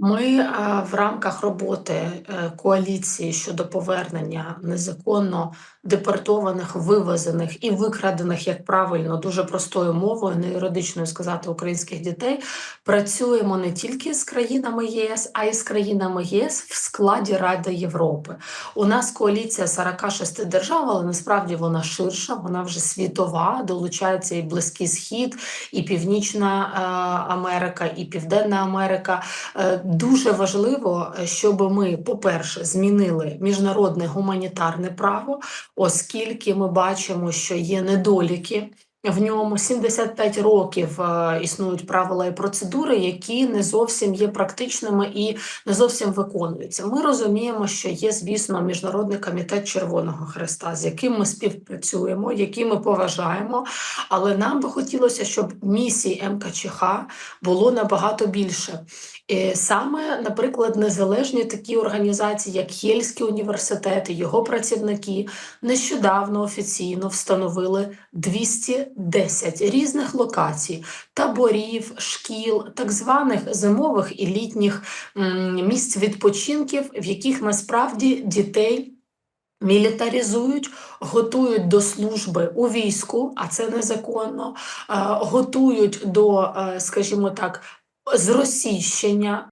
Ми е, в рамках роботи е, коаліції щодо повернення незаконно депортованих, вивезених і викрадених, як правильно, дуже простою мовою, не юридичною сказати українських дітей, працюємо не тільки з країнами ЄС, а й з країнами ЄС в складі Ради Європи. У нас коаліція 46 держав, але насправді вона ширша, вона вже світова, долучається і Близький Схід, і Північна е, Америка, і Південна Америка. Дуже важливо, е, щоб ми, по-перше, змінили міжнародне гуманітарне право, оскільки ми бачимо, що є недоліки. В ньому 75 років е, існують правила і процедури, які не зовсім є практичними і не зовсім виконуються. Ми розуміємо, що є, звісно, міжнародний комітет Червоного Хреста, з яким ми співпрацюємо, який ми поважаємо. Але нам би хотілося, щоб місій МКЧХ було набагато більше. Саме, наприклад, незалежні такі організації, як Єльський університет і його працівники, нещодавно офіційно встановили 210 різних локацій, таборів, шкіл, так званих зимових і літніх місць відпочинків, в яких насправді дітей. Мілітаризують, готують до служби у війську, а це незаконно, е, готують до, е, скажімо так, зросійщення